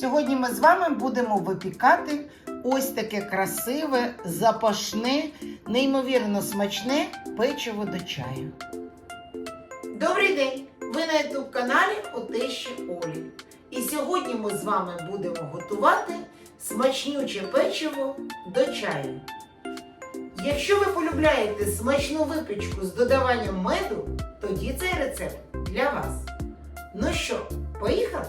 Сьогодні ми з вами будемо випікати ось таке красиве, запашне, неймовірно смачне печиво до чаю. Добрий день! Ви на youtube каналі у тещі Олі. І сьогодні ми з вами будемо готувати смачнюче печиво до чаю. Якщо ви полюбляєте смачну випічку з додаванням меду, тоді цей рецепт для вас. Ну що, поїхали?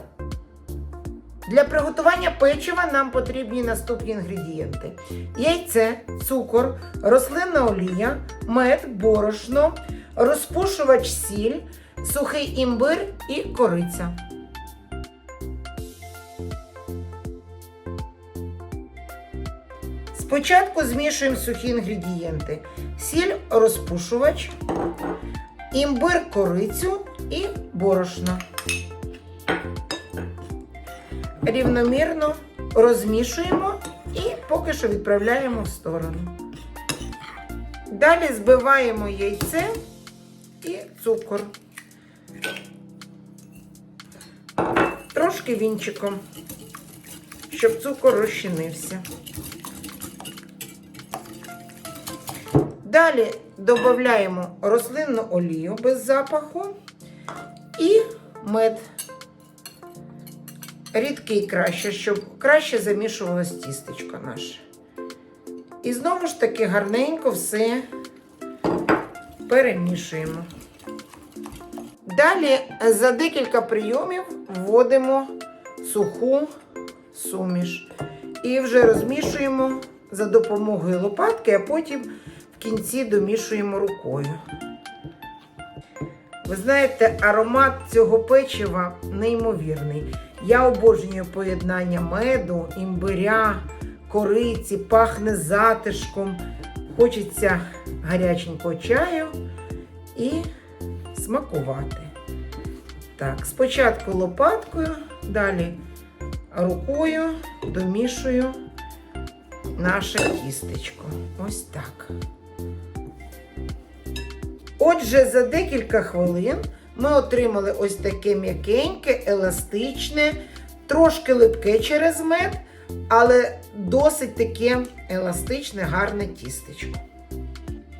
Для приготування печива нам потрібні наступні інгредієнти: яйце, цукор, рослинна олія, мед, борошно, розпушувач сіль, сухий імбир і кориця. Спочатку змішуємо сухі інгредієнти: сіль, розпушувач, імбир, корицю і борошно. Рівномірно розмішуємо і поки що відправляємо в сторону. Далі збиваємо яйце і цукор. Трошки вінчиком, щоб цукор розчинився. Далі додаємо рослинну олію без запаху і мед. Рідкий краще, щоб краще замішувалось тістечко наше. І знову ж таки гарненько все перемішуємо. Далі за декілька прийомів вводимо суху суміш. І вже розмішуємо за допомогою лопатки, а потім в кінці домішуємо рукою. Ви знаєте, аромат цього печива неймовірний. Я обожнюю поєднання меду, імбиря, кориці, пахне затишком. Хочеться гаряченького чаю і смакувати. Так, спочатку лопаткою, далі рукою домішую наше тістечко. Ось так. Отже, за декілька хвилин ми отримали ось таке м'якеньке, еластичне, трошки липке через мед, але досить таке еластичне, гарне тістечко.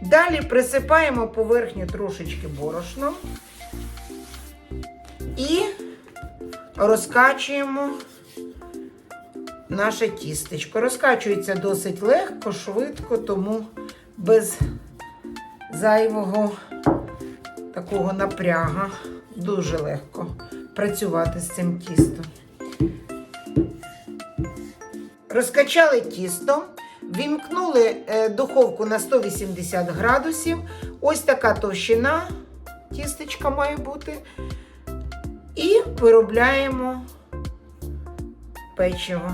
Далі присипаємо поверхню трошечки борошном і розкачуємо наше тістечко. Розкачується досить легко, швидко, тому без зайвого такого напряга. Дуже легко працювати з цим тістом. Розкачали тісто, вімкнули е, духовку на 180 градусів. Ось така товщина тістечка має бути. І виробляємо печиво.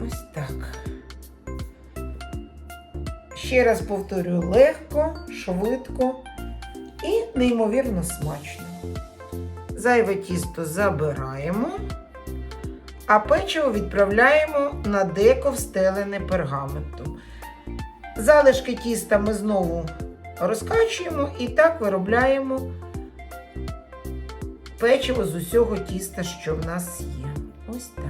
Ось так. Ще раз повторюю, легко, швидко і неймовірно смачно. Зайве тісто забираємо, а печиво відправляємо на деко встелене пергаментом. Залишки тіста ми знову розкачуємо і так виробляємо печиво з усього тіста, що в нас є. Ось так.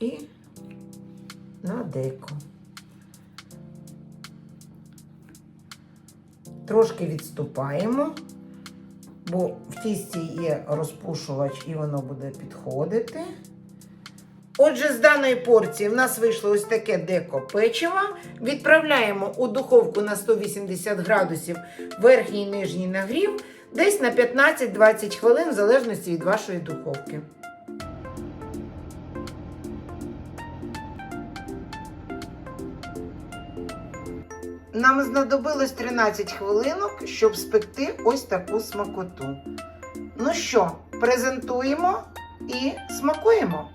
І на деко. Трошки відступаємо, бо в тісті є розпушувач і воно буде підходити. Отже, з даної порції в нас вийшло ось таке деко печива. Відправляємо у духовку на 180 градусів верхній і нижній нагрів, десь на 15-20 хвилин, в залежності від вашої духовки. Нам знадобилось 13 хвилинок, щоб спекти ось таку смакоту. Ну що, презентуємо і смакуємо.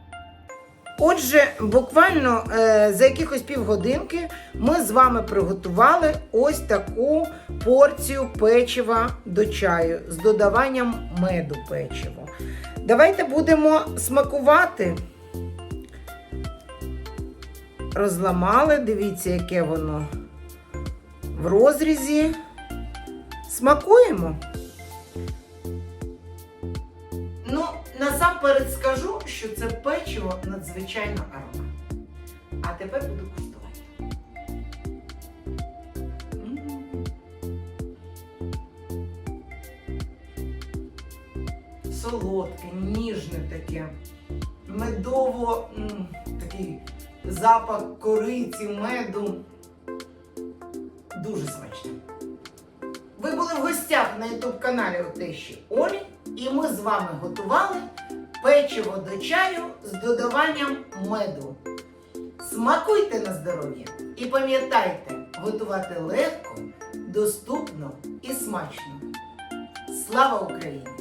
Отже, буквально е, за якихось півгодинки ми з вами приготували ось таку порцію печива до чаю з додаванням меду печиво. Давайте будемо смакувати. Розламали, дивіться, яке воно в розрізі. Смакуємо. Ну, насамперед скажу, що це печиво надзвичайно ароматне. А тепер буду куштувати. Солодке, ніжне таке, медово такий запах кориці, меду. Дуже смачно. Ви були в гостях на ютуб каналі Отещі Олі, і ми з вами готували печиво до чаю з додаванням меду. Смакуйте на здоров'я і пам'ятайте, готувати легко, доступно і смачно. Слава Україні!